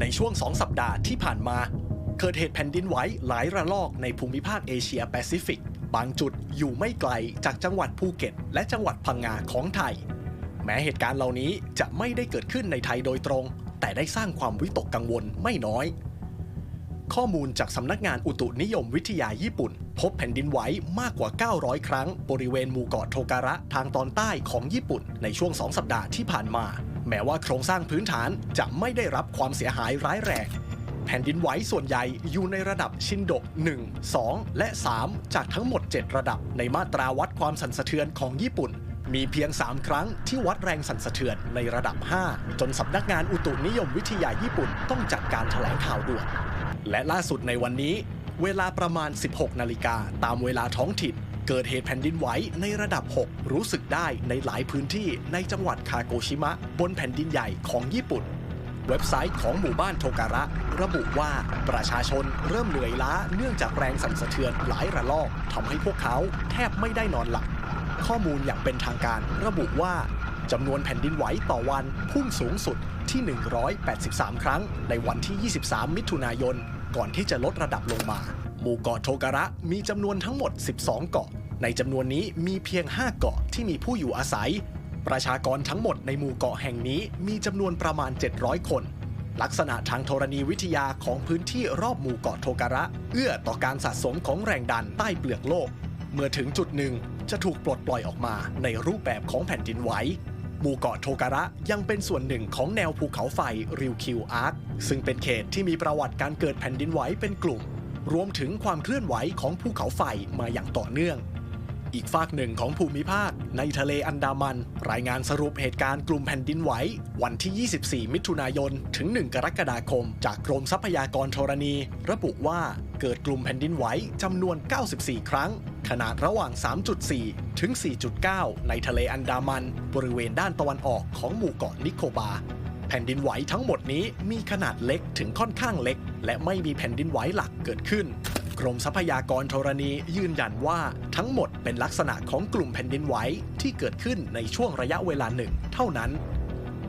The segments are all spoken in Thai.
ในช่วง 2 สัปดาห์ที่ผ่านมา เกิดเหตุแผ่นดินไหวหลายระลอกในภูมิภาคเอเชียแปซิฟิก บางจุดอยู่ไม่ไกลจากจังหวัดภูเก็ต และจังหวัดพังงาของไทย แม้เหตุการณ์เหล่านี้จะไม่ได้เกิดขึ้นในไทยโดยตรง แต่ได้สร้างความวิตกกังวลไม่น้อย ข้อมูลจากสำนักงานอุตุนิยมวิทยาญี่ปุ่น พบแผ่นดินไหวมากกว่า 900 ครั้ง บริเวณหมู่เกาะโทการะทางตอนใต้ของญี่ปุ่นในช่วง 2 สัปดาห์ที่ผ่านมา แม้ว่าโครงสร้างพื้นฐานจะไม่ได้รับความเสียหายร้ายแรงแผ่นดินไหวส่วนใหญ่อยู่ในระดับชินโด 1 2 และ 3 จากทั้งหมด 7 ระดับในมาตราวัดความสั่นสะเทือนของญี่ปุ่น มีเพียง 3 ครั้งที่วัดแรงสั่นสะเทือนในระดับ 5 จนสำนักงานอุตุนิยมวิทยาญี่ปุ่นต้องจัดการแถลงข่าวด่วน และล่าสุดในวันนี้ เวลาประมาณ 16 นาฬิกาตามเวลาท้องถิ่น เกิดเหตุแผ่นดินไหวในระดับ 6 รู้สึกได้ในหลายพื้นที่ในจังหวัดคาโกชิมะ บนแผ่นดินใหญ่ของญี่ปุ่น เว็บไซต์ของหมู่บ้านโทการะ ระบุว่าประชาชนเริ่มเหนื่อยล้าเนื่องจากแรงสั่นสะเทือนหลายระลอกทำให้พวกเขาแทบไม่ได้นอนหลับข้อมูลอย่างเป็นทางการระบุว่าจำนวนแผ่นดินไหวต่อวันพุ่งสูงสุดที่ 183 ครั้งในวันที่ 23 มิถุนายน ก่อนที่จะลดระดับลงมา หมู่เกาะโทการะมีจำนวนทั้งหมด 12 เกาะ ในจำนวนนี้มีเพียง 5 เกาะที่มีผู้อยู่อาศัย ประชากรทั้งหมดในหมู่เกาะแห่งนี้มีจำนวนประมาณ 700 คน ลักษณะทางธรณีวิทยาของพื้นที่รอบหมู่เกาะโทการะ เอื้อต่อการสะสมของแรงดันใต้เปลือกโลก เมื่อถึงจุดหนึ่งจะถูกปลดปล่อยออกมาในรูปแบบของแผ่นดินไหวหมู่เกาะโทการะยังเป็นส่วนหนึ่งของแนวภูเขาไฟริวคิวอาร์คซึ่งเป็นเขตที่มีประวัติการเกิดแผ่นดินไหวเป็นกลุ่ม รวมถึงความเคลื่อนไหวของภูเขาไฟมาอย่างต่อเนื่อง อีกฝากหนึ่งของภูมิภาค ในทะเลอันดามัน รายงานสรุปเหตุการณ์กลุ่มแผ่นดินไหว วันที่ 24 มิถุนายน ถึง 1 กรกฎาคม จากกรมทรัพยากรธรณี ระบุว่าเกิดกลุ่มแผ่นดินไหวจำนวน 94 ครั้ง ขนาดระหว่าง 3.4 ถึง 4.9 ในทะเลอันดามัน บริเวณด้านตะวันออกของหมู่เกาะนิโคบาแผ่นดินไหวทั้งหมดนี้มีขนาดเล็กถึงค่อนข้างเล็ก และไม่มีแผ่นดินไหวหลักเกิดขึ้น กรมทรัพยากรธรณียืนยันว่าทั้งหมดเป็นลักษณะของกลุ่มแผ่นดินไหวที่เกิดขึ้นในช่วงระยะเวลาหนึ่ง เท่านั้น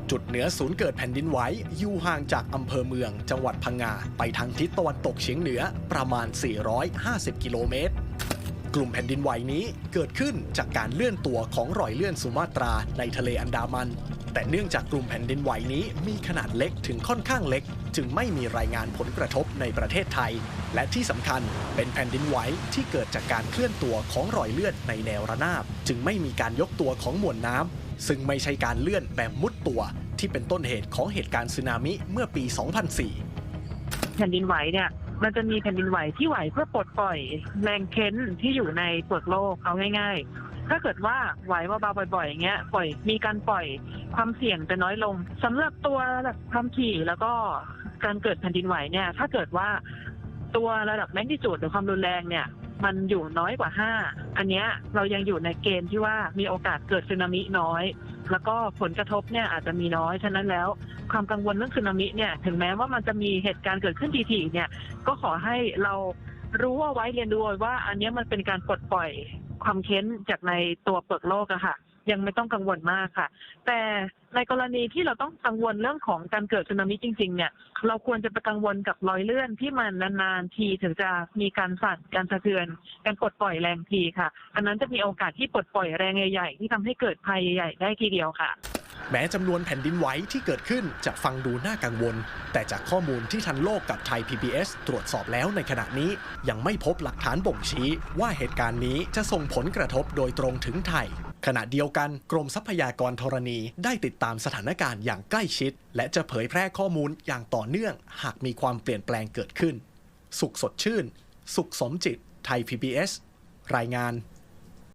จุดเหนือศูนย์เกิดแผ่นดินไหวอยู่ห่างจากอำเภอเมือง จังหวัดพังงาไปทางทิศตะวันตกเฉียงเหนือประมาณ 450 กิโลเมตร กลุ่มแผ่นดินไหวนี้เกิดขึ้นจากการเลื่อนตัวของรอยเลื่อนสุมาตราในทะเลอันดามัน แต่เนื่องจากกลุ่มแผ่นดินไหวนี้มีขนาดเล็กถึงค่อนข้างเล็ก จึงไม่มีรายงานผลกระทบในประเทศไทย และที่สำคัญเป็นแผ่นดินไหวที่เกิดจากการเคลื่อนตัวของรอยเลื่อนในแนวระนาบ จึงไม่มีการยกตัวของมวลน้ำซึ่งไม่ใช่การเลื่อนแบบมุดตัว ที่เป็นต้นเหตุของเหตุการณ์สึนามิเมื่อปี 2004 แผ่นดินไหวเนี่ย มันจะมีแผ่นดินไหวที่ไหวเพื่อปลดปล่อยแรงเค้นที่อยู่ในเปลือกโลกเอาง่าย ๆ ถ้าเกิดว่าไหวเบาๆบ่อยๆอย่างเงี้ยปล่อยมีการปล่อยความเสี่ยงจะน้อยลงสำหรับตัวระดับความถี่แล้วก็การเกิดแผ่นดินไหวเนี่ย ถ้าเกิดว่าตัวระดับแมกนิจูดหรือความรุนแรงเนี่ย มันอยู่น้อยกว่า 5 อันเนี้ยเรายังอยู่ในเกณฑ์ที่ว่ามีโอกาสเกิดสึนามิน้อย แล้วก็ผลกระทบเนี่ยอาจจะมีน้อย ฉะนั้นแล้วความกังวลเรื่องสึนามิเนี่ยถึงแม้ว่ามันจะมีเหตุการณ์เกิดขึ้นทีๆเนี่ยก็ขอให้เรารู้เอาไว้เรียนรู้ไว้ว่า อันนี้มันเป็นการปลดปล่อยความเค้นจากในตัวเปลือกโลกอะค่ะ ยังไม่ต้องกังวลมากค่ะ แต่ในกรณีที่เราต้องกังวลเรื่องของการเกิดสึนามิจริง ๆ เนี่ย เราควรจะไปกังวลกับรอยเลื่อนที่มันนานๆทีถึงจะมีการสั่นการสะเทือน การปลดปล่อยแรงทีค่ะ อันนั้นจะมีโอกาสที่ปลดปล่อยแรงใหญ่ๆที่ทำให้เกิดภัยใหญ่ๆได้ทีเดียวค่ะ แม้จำนวนแผ่นดินไหวที่เกิดขึ้นจะฟังดูน่ากังวล แต่จากข้อมูลที่ทันโลกกับไทย PBS ตรวจสอบแล้วในขณะนี้ยังไม่พบหลักฐานบ่งชี้ว่าเหตุการณ์นี้จะส่งผลกระทบโดยตรงถึงไทย ขณะเดียวกันกรมทรัพยากรธรณีได้ติดตามสถานการณ์อย่างใกล้ชิด และจะเผยแพร่ข้อมูลอย่างต่อเนื่อง หากมีความเปลี่ยนแปลงเกิดขึ้น สุขสดชื่น สุขสมจิต ไทย PBS รายงาน